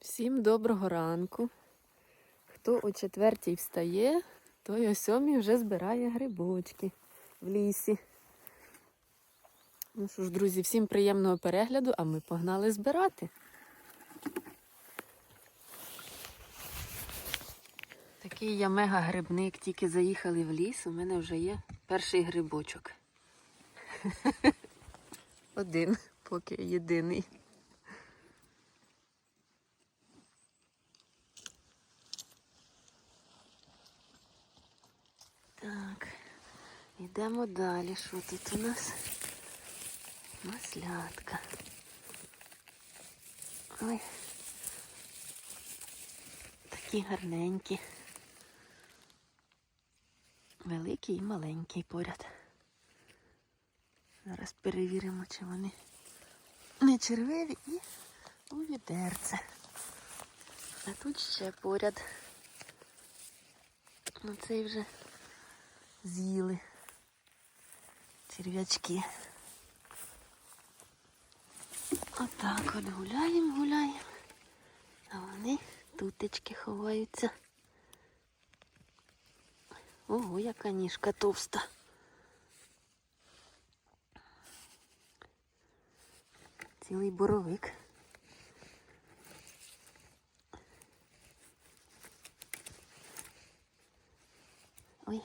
Всім доброго ранку. Хто о четвертій встає, той о сьомій вже збирає грибочки в лісі. Ну що ж, друзі, всім приємного перегляду, а ми погнали збирати. Такий я мега-грибник, тільки заїхали в ліс, у мене вже є перший грибочок. Один, поки єдиний. Йдемо далі. Що тут у нас? Маслятка. Ой. Такі гарненькі. Великий і маленький поряд. Зараз перевіримо, чи вони не червиві і у відерце. А тут ще поряд. Ну цей вже з'їли черв'ячки. Отак от гуляємо, гуляємо. А вони тутечки ховаються. Ого, яка ніжка товста. Цілий боровик. Ой.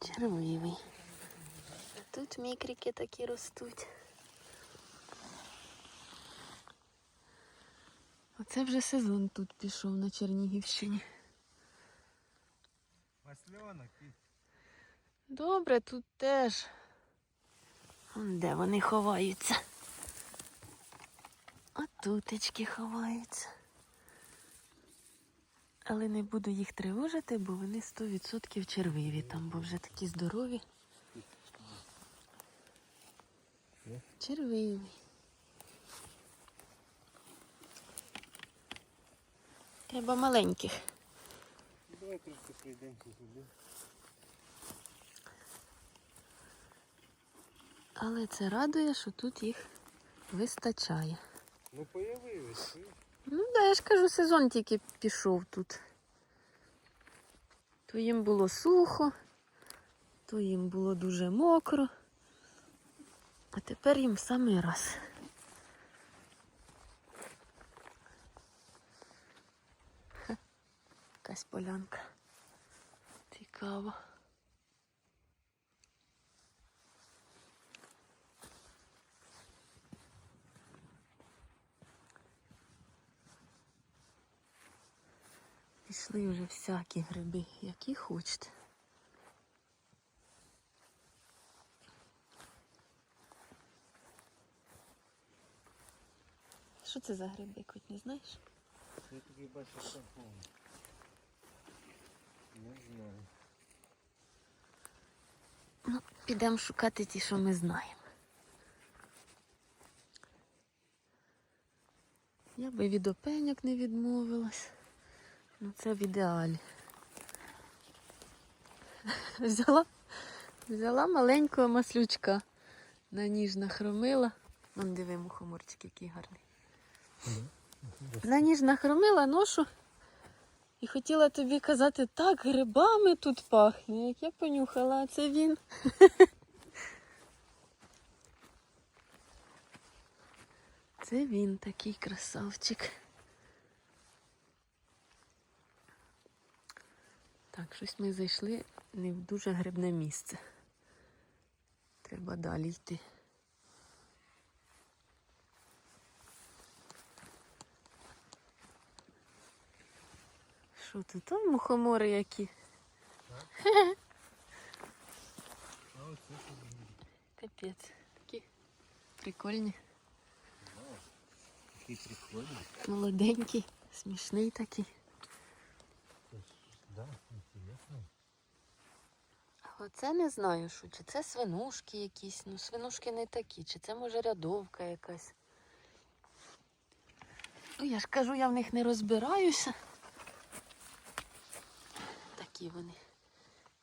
Червивий. А тут мікрики такі ростуть. Оце вже сезон тут пішов на Чернігівщині. Масленок Добре, тут теж. Де вони ховаються? А тутечки ховаються. Але не буду їх тривожити, бо вони 100% червиві там, бо вже такі здорові. Червиві. Треба маленьких. давай трошки прийдемося сюди. Але це радує, що тут їх вистачає. Ну появились. Ну, да, я ж кажу, сезон тільки пішов тут. То їм було сухо, то їм було дуже мокро. А тепер їм в самий раз. Ха, Якась полянка. Цікаво. Пішли вже всякі гриби, які хочете. Що це за гриби, хоч не знаєш? Я тобі бачу такого. Не знаю. Ну, підемо шукати ті, що ми знаємо. Я би від опеньок не відмовилась. Ну це в ідеалі. Взяла, взяла маленького маслючка. На ніж нахромила. Вон диви, мухоморчик, який гарний. На ніж нахромила ношу і хотіла тобі казати, так, грибами тут пахне. Як я понюхала, а це він. Це він такий красавчик. Так, щось ми зайшли не в дуже грибне місце. Треба далі йти. Що тут? Там мухомори які. Капець. Такі прикольні. Такий прикольний. Молоденький, смішний такий. Да, Оце не знаю, що чи це свинушки якісь. Ну, свинушки не такі, чи це може рядовка якась. Ну, я ж кажу, я в них не розбираюся. Такі вони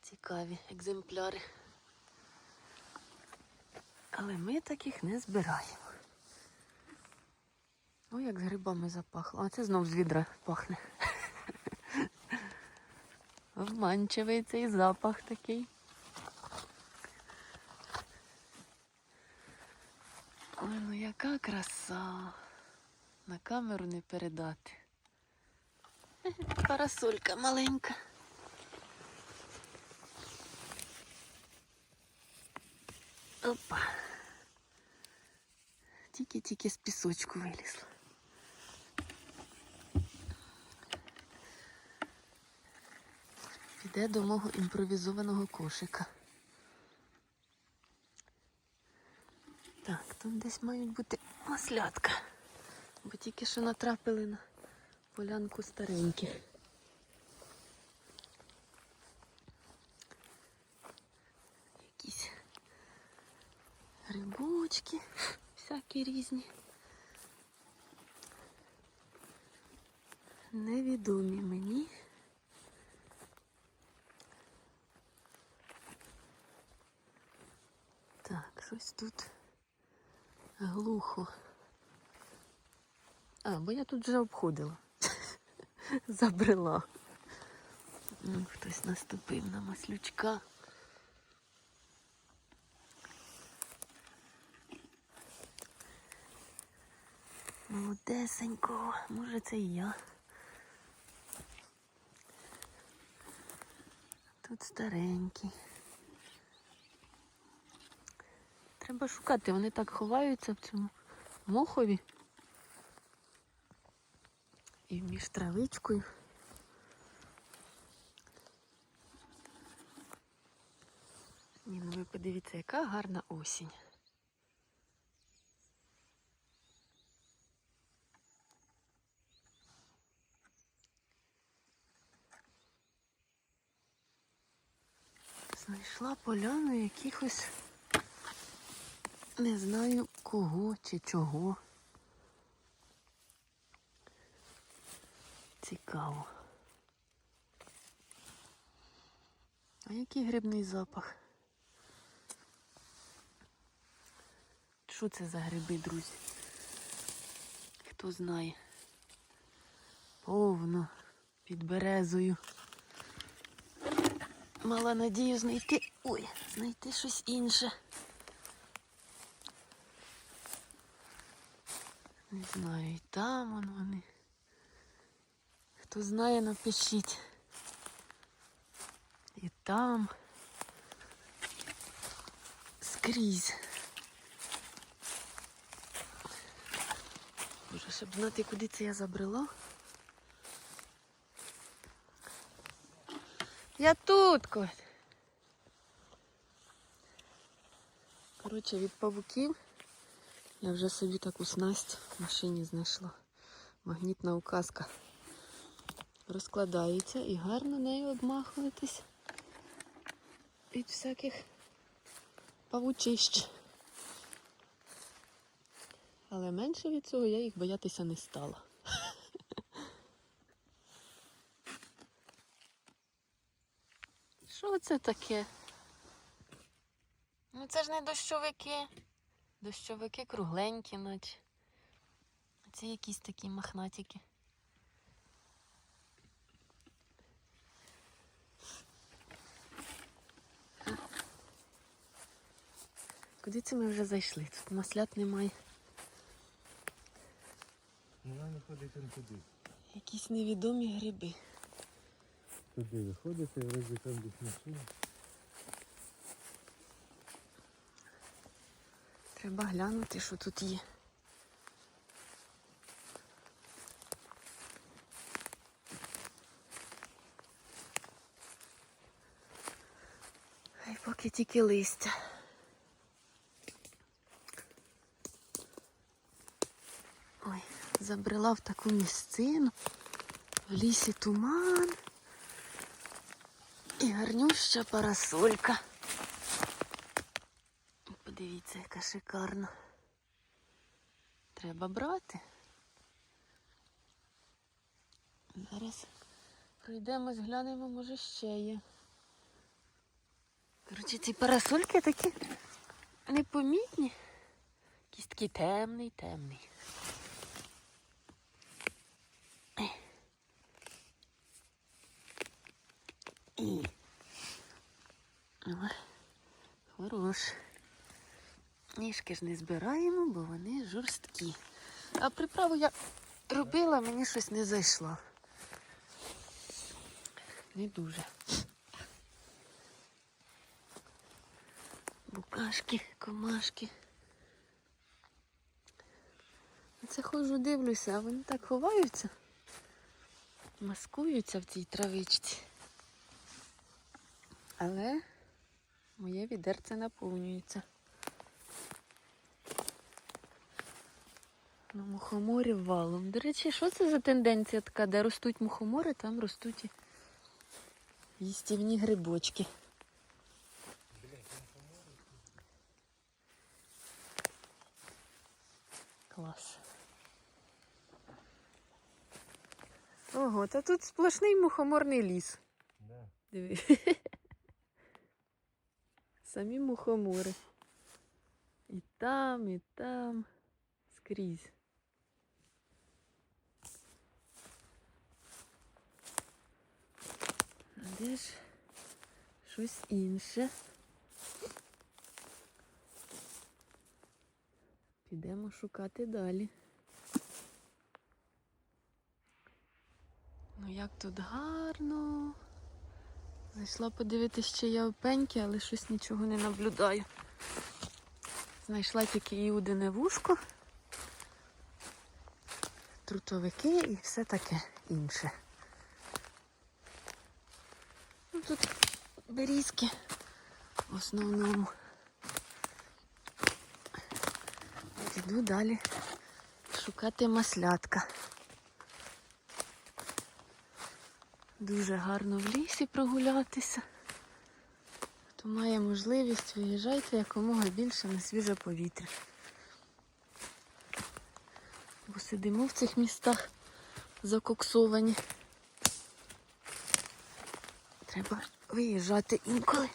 цікаві екземпляри. Але ми таких не збираємо. Ой, як з грибами запахло. А це знов з відра пахне. Обманчивий цей запах такий. Ой, ну яка краса. На камеру не передати. Парасолька маленька. Опа. Тільки-тільки з пісочку вилізла. Піде до мого імпровізованого кошика. Так, тут десь мають бути маслятка. Бо тільки що натрапили на полянку стареньких. Якісь грибочки, всякі різні. Невідомі мені. Так, щось тут глухо. А, бо я тут вже обходила. Забрела. М, Хтось наступив на маслючка. Молодесенько, може це і я. Тут старенький. Треба шукати, вони так ховаються в цьому мохові. І між травичкою. Ні, ну ви подивіться, яка гарна осінь. Знайшла поляну якихось не знаю кого чи чого. Цікаво. А який грибний запах? Що це за гриби, друзі? Хто знає? Повно під березою. Мала надію знайти. Ой, знайти щось інше. Не знаю, і там он вони. Хто знає, напишіть. І там. Скрізь. Боже, щоб знати, куди це я забрела. Я тут, Коть. Коротше, від павуків я вже собі таку снасть в машині знайшла. Магнітна указка. Розкладається і гарно нею обмахуватись від всяких павучищ. Але менше від цього я їх боятися не стала. Що це таке? Ну це ж не дощовики. Дощовики кругленькі, наче. Це якісь такі махнатики. Куди це ми вже зайшли? Тут маслят немає. Вона ходить он туди. Якісь невідомі гриби. Туди виходите, вроді там десь машина. Треба глянути, що тут є. Хай поки тільки листя. Ой, забрела в таку місцину. В лісі туман. І гарнюща парасолька. Дивіться, яка шикарна. Треба брати. Зараз пройдемось, глянемо, може ще є. Коротше, ці парасольки такі непомітні. Якийсь такий темний, темний. І. Хорош. Ніжки ж не збираємо, бо вони жорсткі. А приправу я робила, мені щось не зайшло. Не дуже. Букашки, комашки. Це ходжу, дивлюся, а вони так ховаються, маскуються в цій травичці. Але моє відерце наповнюється. На мухоморі валом. До речі, що це за тенденція така, де ростуть мухомори, там ростуть і їстівні грибочки. Клас. Ого, та тут сплошний мухоморний ліс. Да. Диви. Самі мухомори. І там, і там. Скрізь. Де ж щось інше? Підемо шукати далі. Ну як тут гарно. Зайшла подивитися, чи є опеньки, але щось нічого не наблюдаю. Знайшла тільки іудине вушко, трутовики і все таке інше. Ну, тут берізки в основному. От Іду далі шукати маслятка. Дуже гарно в лісі прогулятися. Хто має можливість, виїжджайте якомога більше на свіже повітря. Бо сидимо в цих містах закоксовані. Треба виїжджати інколи.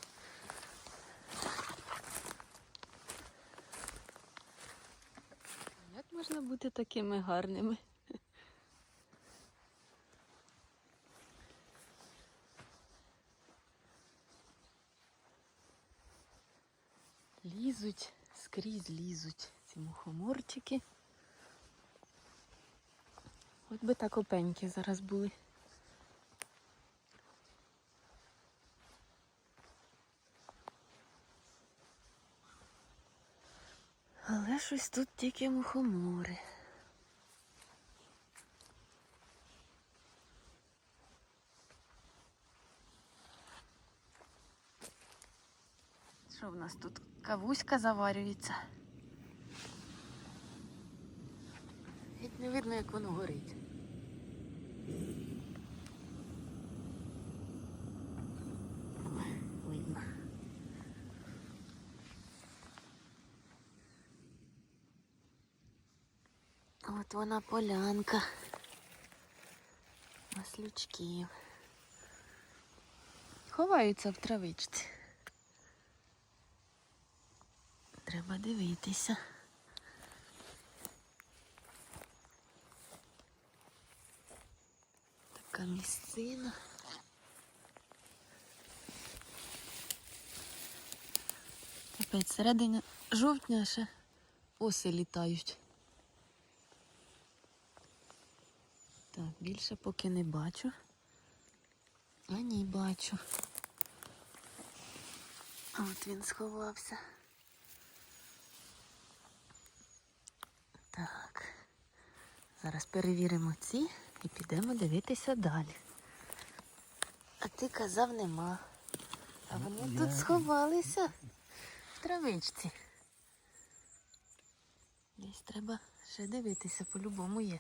Як можна бути такими гарними? Лізуть, скрізь лізуть ці мухоморчики. От би так опеньки зараз були. Але щось тут тільки мухомори. Що в нас тут? Кавуська заварюється. Геть не видно, як воно горить. Ой, Видно. Вона полянка. Маслючків. Ховаються в травичці. Треба дивитися. Така місцина. Опять середина жовтня ще оси літають. Так, більше поки не бачу. А ні, бачу. А От він сховався. Так. Зараз перевіримо ці і підемо дивитися далі. А ти казав нема. А вони Ну, тут сховалися в травичці. Десь треба ще дивитися, по-любому є.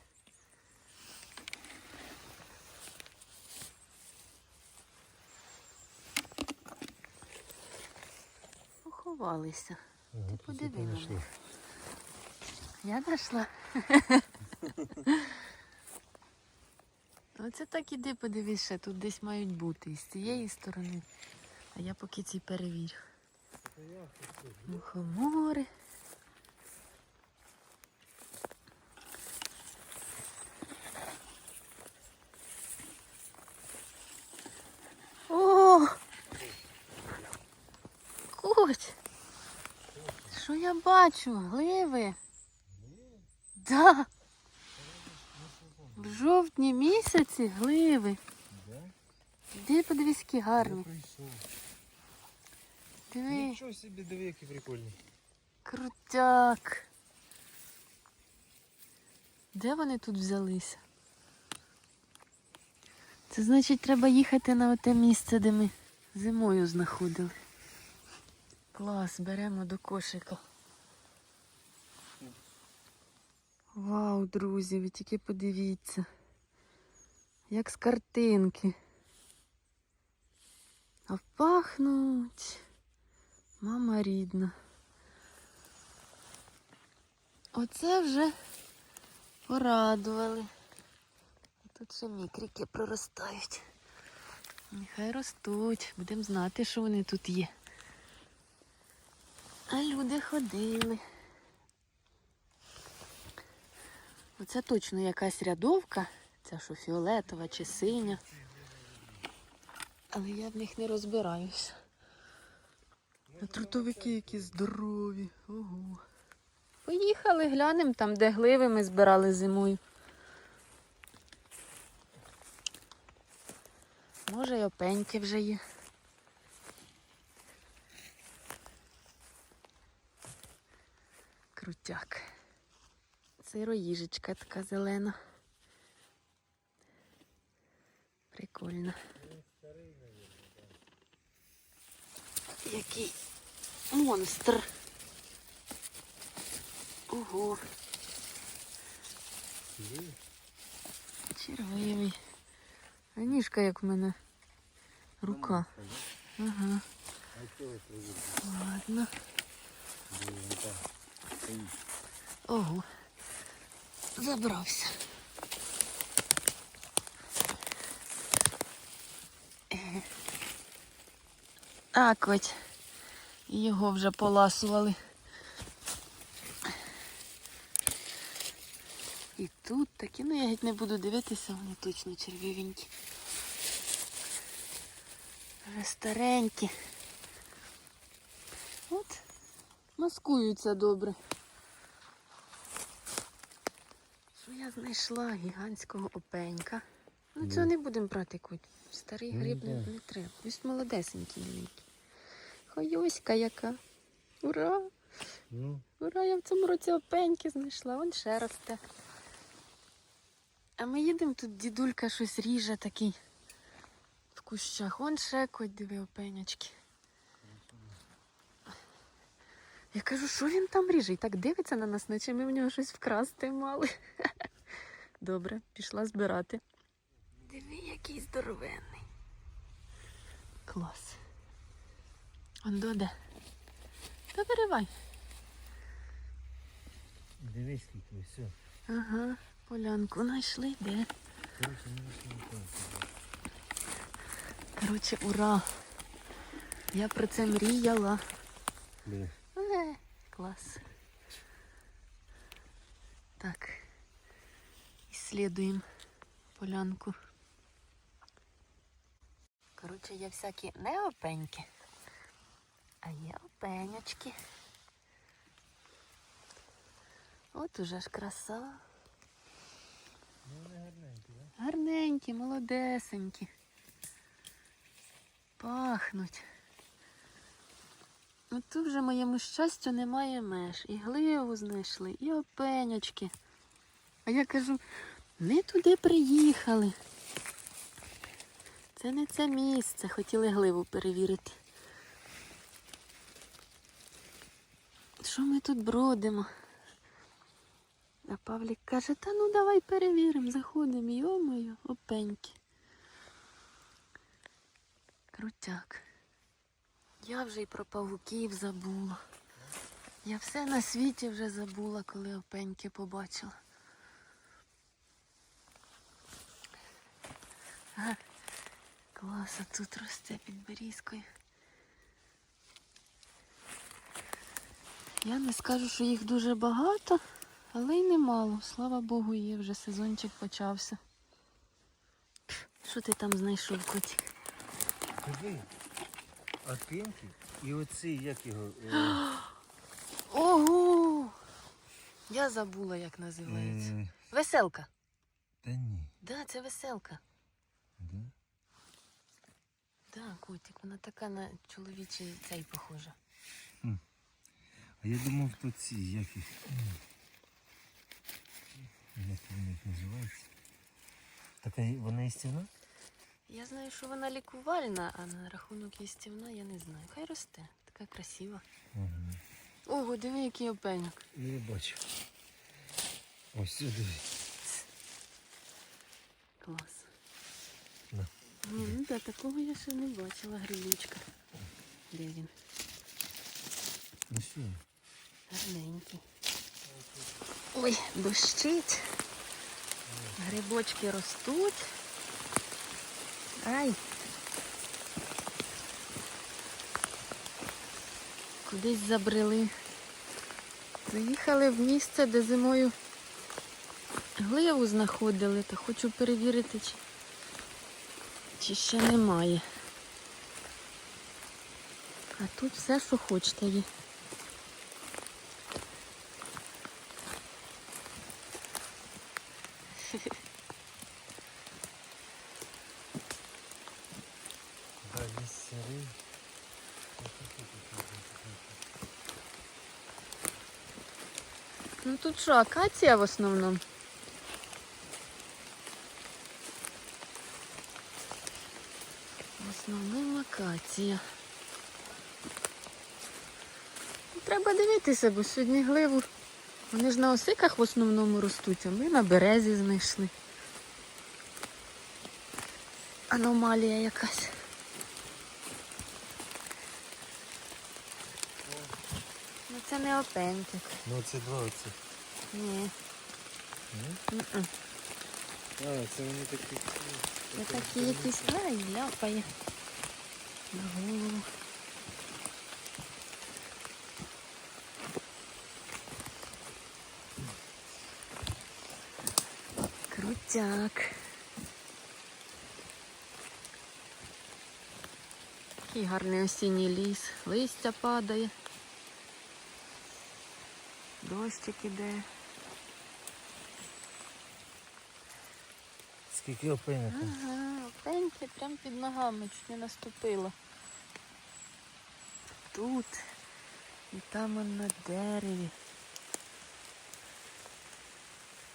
Поховалися. Ага, Ти подиви я на них. Я знайшла. Оце так іди подивись, ще тут десь мають бути і з цієї сторони. А я поки ці перевірю. Мухомори. О! Коть! я бачу, гливи. Да. В жовтні місяці гливи. Іди подивись, які гарні. Диви, Нічого собі, диви, які прикольні. крутяк. Де вони тут взялися? Це значить, треба їхати на те місце, де ми зимою знаходили. Клас, беремо до кошика. Вау, друзі, ви тільки подивіться. Як з картинки. А пахнуть. Мама рідна. Оце вже порадували. Тут ще мікрики проростають. Нехай ростуть, будемо знати, що вони тут є. А люди ходили. Оце точно якась рядовка, ця що фіолетова чи синя. Але я в них не розбираюся. А трутовики які здорові. Ого. Поїхали, глянемо там, де гливи ми збирали зимою. Може, й опеньки вже є. Крутяк. Сироїжечка така зелена. Прикольно. Який монстр. Ого, червивий. А ніжка як в мене. Рука. Ага, ладно. Ого. Забрався. Так. І Його вже поласували. І тут такі, ну я геть не буду дивитися, вони точно червивенькі. Вже старенькі. От, маскуються добре. Що я знайшла гігантського опенька. Ну Ну. цього не будемо брати куть. Старий Ну, гриб не, не треба. Ось молодесенький великий. Хойоська яка. Ура! Ну, Ура, я в цьому році опеньки знайшла, он ще росте. А ми їдемо тут дідулька щось ріже такий в кущах. Вон ще коть диви опенячки. Я кажу, що він там ріже? І так дивиться на нас, наче ми в нього щось вкрасти мали. Добре, пішла збирати. Диви, який здоровенний. Клас. Он доде. Та виривай. дивись скільки, все. Ага, полянку знайшли, де? Короче, не вийшло. Коротше, ура! Я про це мріяла. Бля. Е, клас. Так. Ісследуємо полянку. Коротше, є всякі не опеньки, а є опенячки. От уже ж краса. Гарненькі, да? Гарненькі, молодесенькі. Пахнуть. От тут вже моєму щастю немає меж. І гливу знайшли, і опенячки. А я кажу, не туди приїхали. Це не це місце. Хотіли гливу перевірити. Що ми тут бродимо? А Павлік каже, та ну давай перевіримо, заходимо, йомою, опеньки. Крутяк. Я вже й про павуків забула. Я все на світі вже забула, коли опеньки побачила. Ага. Клас, а тут росте під берізкою. Я не скажу, що їх дуже багато, але й немало. Слава Богу, є, вже сезончик почався. Що ти там знайшов, котик? Диви. А і оцей, як його. е, Ого! Я забула, як називається. Е, Веселка. Та ні. Да, це веселка. Да? Да, котик, вона така на чоловічий цей похожа. А я думав, то ці, як їх. Як вони їх називаються? Така вона істина? Я знаю, що вона лікувальна, а на рахунок їстівна я не знаю. Хай росте, така красива. Ага. Ого, диви, який опеньок. Не бачу. Ось сюди. Клас. Ні, ну да, такого я ще не бачила, грилючка. Де він? Ну що? Гарненький. Ой, дощить. Грибочки ростуть. Ай. Кудись забрели. Заїхали в місце, де зимою гливу знаходили, та хочу перевірити, чи, чи ще немає. А тут все, що хочете є. Ну тут що, акація в основному? В основному акація. Треба дивитися, бо сьогодні гливу. Вони ж на осиках в основному ростуть, а ми на березі знайшли. Аномалія якась. Ну це не опеньки. Ну це два оці. Ні. Ні? М-м. А, це вони такі. Це такі якісь ай, ляпає. На голову. Крутяк. Який гарний осінній ліс. Листя падає. Дощик іде. Скільки опинок? Ага, пеньки прямо під ногами, чуть не наступила. Тут і там он на дереві.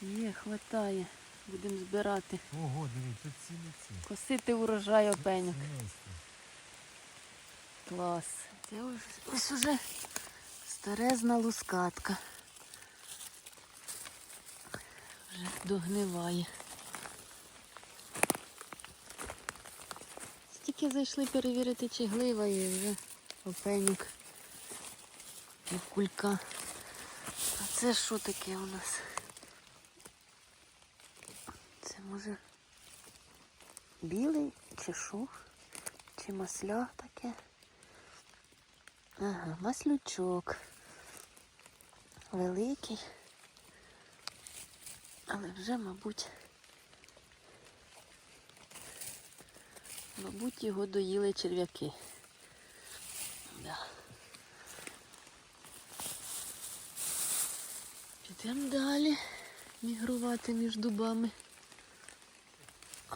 Є, хватає. Будемо збирати. Ого, диви, тут ці. Косити урожай опеньок. Клас. Це ось, ось уже старезна лускатка. Вже догниває. Стільки зайшли перевірити, чи глива є вже опеньок. І кулька. А це що таке у нас? Це може білий чи що? Чи масля таке? Ага, маслючок. Великий. Але вже, мабуть, мабуть, його доїли черв'яки. Да. Підемо далі мігрувати між дубами.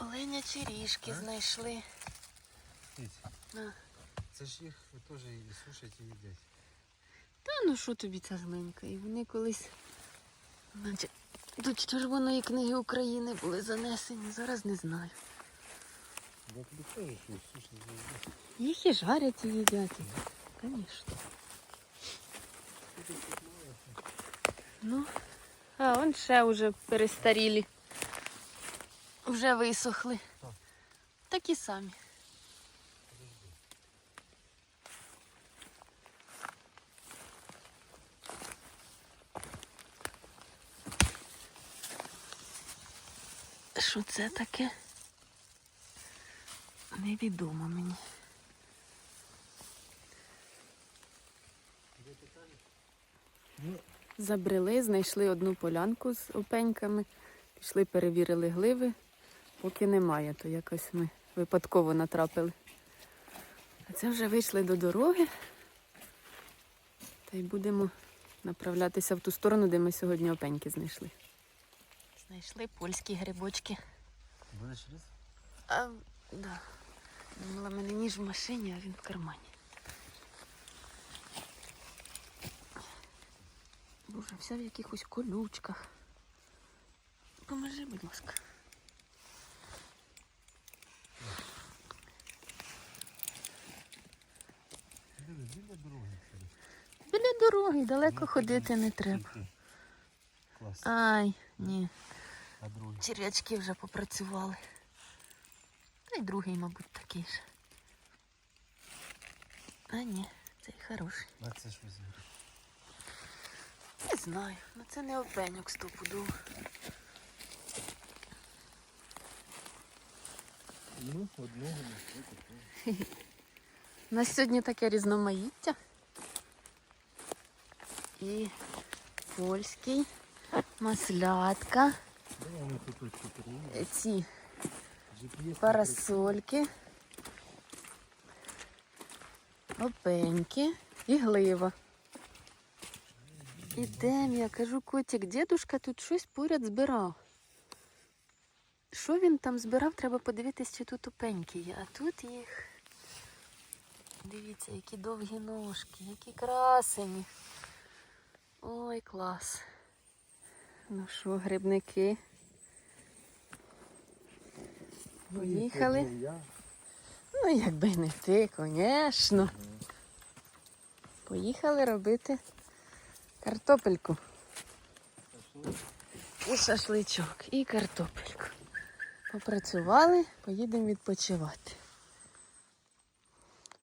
Оленя ріжки знайшли. На. Це ж їх теж і сушать і їдять. Та ну що тобі ця жменька? І вони колись наче, до червоної книги України були занесені, зараз не знаю. Їх і жарять і їдять. Звісно. Ну, а он ще вже перестарілі. Вже висохли. Такі самі. Що це таке? Невідомо мені. Ну, Забрели, знайшли одну полянку з опеньками, пішли, перевірили гливи. Поки немає, то якось ми випадково натрапили. А це вже вийшли до дороги. Та й будемо направлятися в ту сторону, де ми сьогодні опеньки знайшли. Знайшли польські грибочки. Будеш різ? А, да. Думала, мене ніж в машині, а він в кармані. Боже, вся в якихось колючках. Поможи, будь ласка. Біля дороги. Біля дороги далеко ходити не треба. Ай, ні. Черв'ячки вже попрацювали. Та й другий, мабуть, такий ж. А ні, цей хороший. А це гриб? Не знаю, ну це не опеньок стопудово. Ну, одного знайшли такого. У нас сьогодні таке різноманіття. І польський, маслятка, тут ці парасольки, опеньки і глива. Ідем, я кажу, котик, дідушка тут щось поряд збирав. Що він там збирав, треба подивитись, чи тут опеньки є. А тут їх. Дивіться, які довгі ножки, які красені. Ой, клас. Ну що, грибники? Поїхали. Ну, якби не ти, звісно. Поїхали робити картопельку. І шашличок, і картопельку. Попрацювали, поїдемо відпочивати.